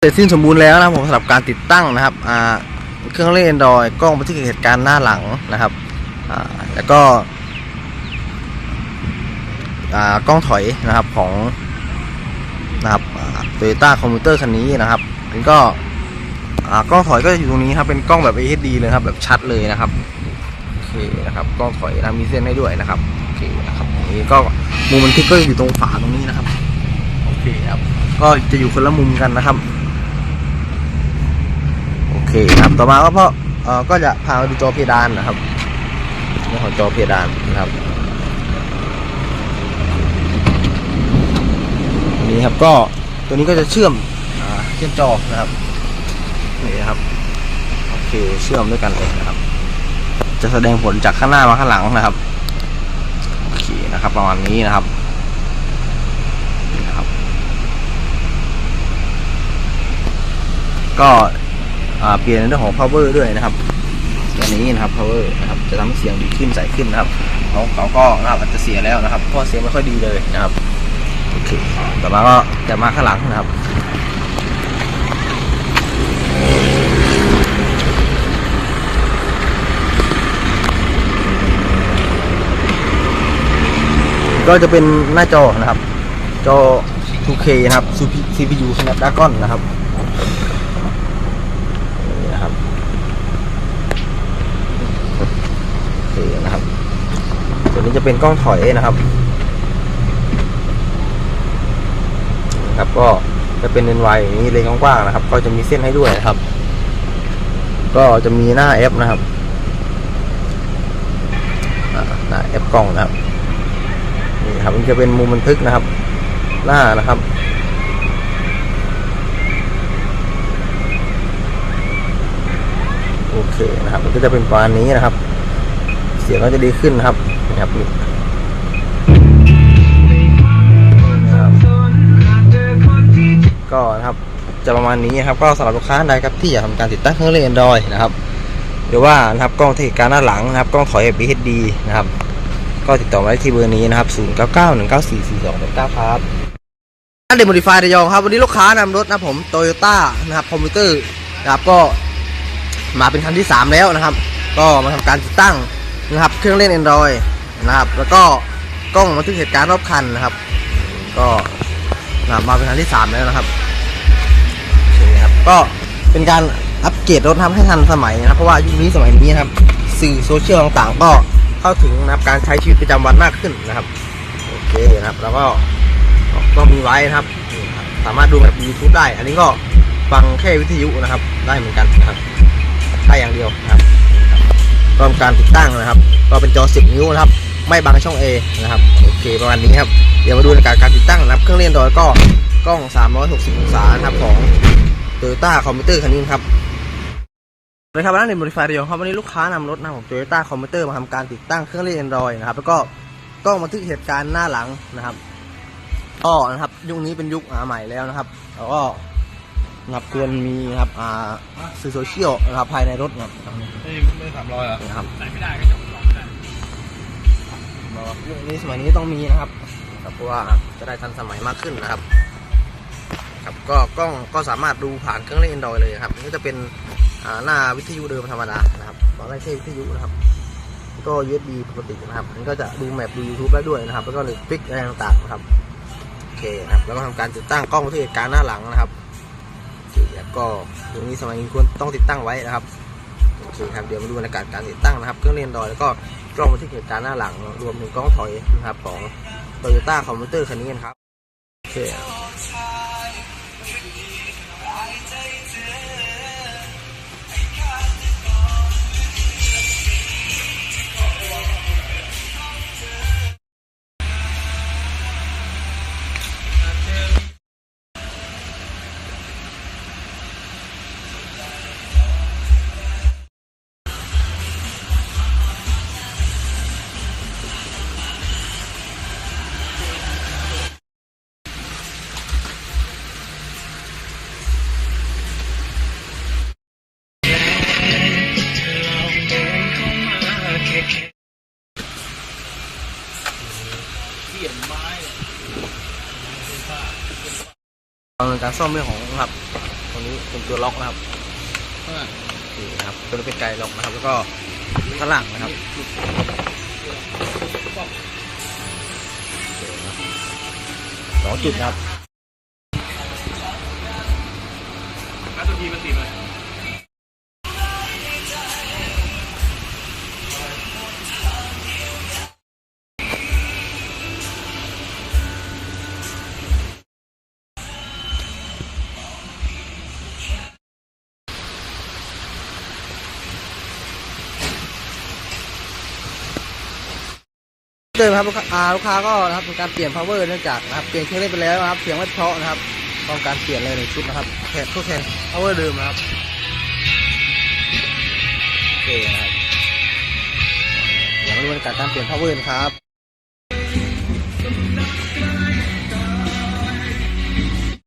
เสร็จสิ้นสมบูรณ์แล้วนะครับผมสำหรับการติดตั้งนะครับเครื่องเล่น Android กล้องบันทึกเหตุการณ์หน้าหลังนะครับแล้วก็กล้องถอยนะครับของนะครับโตโยต้าคอมพิวเตอร์คันนี้นะครับมันก็กล้องถอยก็อยู่ตรงนี้ครับเป็นกล้องแบบ HD เลยครับแบบชัดเลยนะครับโอเคนะครับกล้องถอยนะมีเส้นให้ด้วยนะครับโอเคนะครับอันนี้ก็มุมบันทึกก็อยู่ตรงฝาตรงนี้นะครับโอเคครับก็จะอยู่คนละมุมกันนะครับ เคครับต่อมาก็เพราะเอ่อก็จะพามาดูจอเพดานนะครับเรื่องของจอเพดานนะครับนี่ครับก็ตัวนี้ก็จะเชื่อมอเชื่อมจอนะครับนี่ครับโอเคเชื่อมด้วยกันเลยนะครับ จะแสดงผลจากข้างหน้ามาข้างหลังนะครับโอเคนะครับ ประมาณนี้นะครับนี่ครับก็ เปลี่ยนเรื่องของ power ด้วยนะครับตัวนี้นะครับ power นะครับจะทำให้เสียงดีขึ้นใสขึ้นนะครับเขาเขาก็นะครับอาจจะเสียแล้วนะครับเพราะเสียงไม่ค่อยดีเลยนะครับโอเคต่อมาก็จะมาข้างหลังนะครับก็จะเป็นหน้าจอนะครับ จอ 2K นะครับ CPU Snapdragon นะครับ นี่นะครับโอเคนะครับ ส่วนนี้จะเป็นกล้องถอยนะครับครับก็จะเป็นเลนส์วายอย่างนี้เลนส์กว้างๆนะครับ ก็จะมีเส้นให้ด้วยนะครับ ก็จะมีหน้าแอปนะครับหน้าแอปกล้องนะครับนี่ครับมันจะเป็นมุมบันทึกนะครับ หน้านะครับโอเคนะครับ มันก็จะเป็นประมาณนี้นะครับ เสียงก็จะดีขึ้นนะครับ ครับนี่ก็นะครับจะประมาณนี้นะครับก็สำหรับลูกค้าใดครับที่อยากทำการติดตั้งเครื่องเล่น Android นะครับหรือว่านะครับกล้องเทคการหน้าหลังนะครับกล้องถอย FHD นะครับ ก็ติดต่อมาได้ที่เบอร์นี้นะครับ 0 9 9 1 9 4 4 2 8 9ครับอันเดม o ดิฟายระยองครับ วันนี้ลูกค้านำรถนะผมโตโยต้านะครับคอมพิวเตอร์นะครับก็มาเป็นครั้งที่ 3 แล้วนะครับ ก็มาทำการติดตั้งนะครับ เครื่องเล่น Android นะครับ แล้วก็กล้องบันทึกเหตุการณ์รอบคันนะครับ ก็นะมาเป็นครั้งที่3แล้วนะครับโอเคครับ ก็เป็นการอัปเกรดรถทำให้ทันสมัยนะครับ เพราะว่ายุคนี้สมัยนี้นะครับ สื่อโซเชียลต่างๆ ก็เข้าถึงนะครับการใช้ชีวิตประจำวันมากขึ้นนะครับ โอเคนะครับ แล้วก็ก็มีไว้นะครับ สามารถดูแบบ YouTube ได้ อันนี้ก็ฟังแค่วิทยุนะครับ ได้เหมือนกันนะครับได้อย่างเดียวนะครับก็ทำการติดตั้งนะครับ ก็เป็นจอ 10 นิ้วนะครับ ไม่บังช่อง A นะครับโอเคประมาณนี้ครับเดี๋ยวมาดูในการการติดตั้งนะครับเครื่องเล่นโดยก็กล้อง 360 องศานะครับของ Toyota คอมพิวเตอร์คันนี้ครับสวัสดีครับร้านเดนบริฟายเดียวครับวันนี้ลูกค้านำรถนะของ Toyota คอมพิวเตอร์มาทำการติดตั้งเครื่องเล่น Android นะครับแล้วก็กล้องบันทึกเหตุการณ์หน้าหลังนะครับก็นะครับยุคนี้เป็นยุคอ่าใหม่แล้วนะครับ แล้วก็นะครับควรมีนะครับอ่าสื่อโซเชียลนะครับภายในรถนะครับไม่ไม่สามร้อยเหรอนะครับใส่ไม่ได้ก็จบสองไม่ได้ ยุคนี้สมัยนี้ต้องมีนะครับครับเพราะว่าจะได้ทันสมัยมากขึ้นนะครับ ครับก็กล้องก็สามารถดูผ่านเครื่องเล่น Android เลยครับนก็จะเป็นหน้าวิทยุเดิมธรรมดานะครับตอนแรกใช้วิทยุนะครับ ก็ USB ปกตินะครับมันก็จะดูแมปดู YouTube ได้ด้วยนะครับ แล้วก็เลยฟิกอะไรต่างๆนะครับโอเคครับแล้วก็ทำการติดตั้งกล้องทึกเหตุการณ์หน้าหลังนะครับโอเคครับก็ตรงนี้สมัยนี้ควรต้องติดตั้งไว้นะครับโอเคครับเดี๋ยวมาดูบรรยากาศการติดตั้งนะครับ เครื่องเล่น Android แล้วก็ กล้องบันทึกเหตุการณ์หน้าหลัง รวมถึงกล้องถอยนะครับของโตโยต้าคอมพิวเตอร์คันนี้นครับโอเค เปลี่ยนการซ่อมเรื่องของครับตรงนี้เป็นตัวล็อกนะครับนี่นะครับตัวนี้เป็นไกลล็อกนะครับ แล้วก็ข้างหลังนะครับสองจุดนะครับ เดิมครับลูกค้าลูกค้าก็นะครับมีการเปลี่ยน power เนื่องจากนะครับเปลี่ยนเครื่องเล่นไปแล้วนะครับเสียงไม่เพราะนะครับต้องการเปลี่ยนเลยหนึ่งชุดนะครับแทนทดแทน power เดิมนะครับโอเคครับเดี๋ยวมาดูบรรยากาศการเปลี่ยน power นะครับ